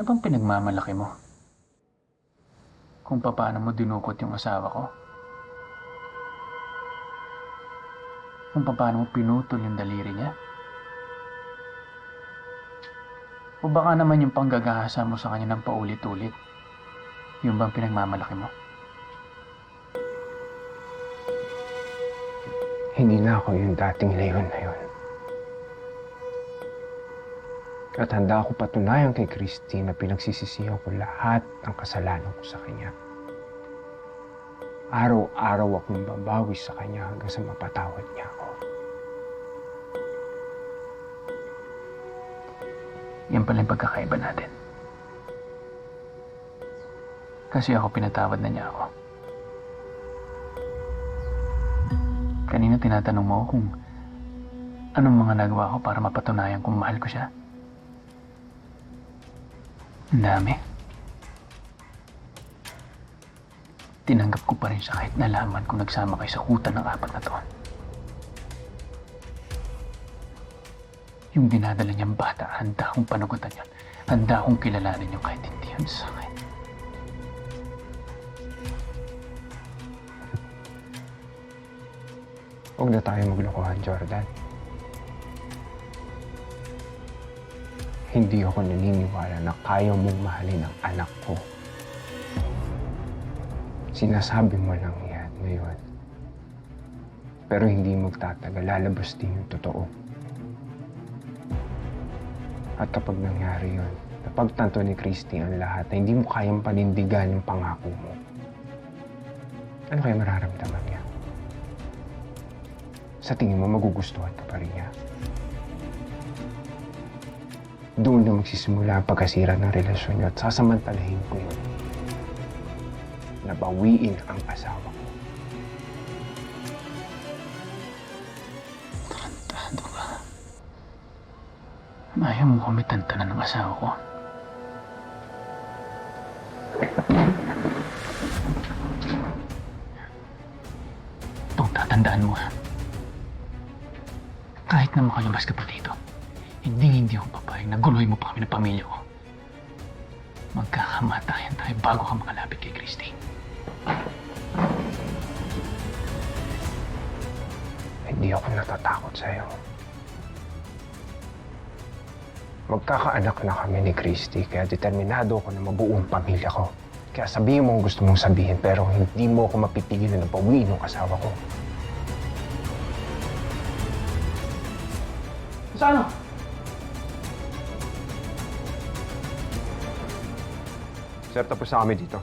Ano bang pinagmamalaki mo? Kung paano mo dinukot yung asawa ko? Kung paano mo pinutol yung daliri niya? O baka naman yung panggagahasa mo sa kanya ng paulit-ulit? Yung bang pinagmamalaki mo? Hindi na ako yung dating leon na yun. At handa ako patunayan kay Christy na pinagsisisihan ko lahat ng kasalanan ko sa kanya. Araw-araw akong babawi sa kanya hanggang sa mapatawad niya ako. Yan pala yung pagkakaiba natin. Kasi ako pinatawad na niya ako. Kanina tinatanong mo kung anong mga nagawa ko para mapatunayan kung mahal ko siya. Ang dami. Tinanggap ko pa rin siya kahit nalaman kung nagsama kayo sa kutan ng apat na taon. Yung dinadala niyang bata, handa akong panagutan yan. Handa akong kilalanin yung kahit hindi yun sa akin. Huwag na tayo maglokohan, Jordan. Hindi ako naniniwala na kaya mong mahalin ang anak ko. Sinasabi mo lang yan ngayon. Pero hindi magtatagal, lalabas din yung totoo. At kapag nangyari yun, napagtanto ni Christy ang lahat na hindi mo kayang panindigan yung pangako mo. Ano kaya mararamdaman niya? Sa tingin mo, magugustuhan ka pa rin niya. Doon na magsisimula ang pagkasira ng relasyon niyo at sasamantalahin ko yun. Nabawiin ang asawa ko. Tarantado ka. Ayaw mo kami tantanan ng asawa ko. Itong tatandaan mo. Kahit na makalabas ka pa dito, hindi hindi ako papayag na guloy mo pa kami ng pamilya ko. Magkakamatayan tayo bago ka makalapit kay Christine. Hindi ako natatakot sa'yo. Magkakaanak na kami ni Christy, kaya determinado ako na mabuo ang pamilya ko. Kaya sabihin mo ang gusto mong sabihin, pero hindi mo ako mapipigilan na pawiin ng asawa ko. Sa ano? Sir, tapos na kami dito.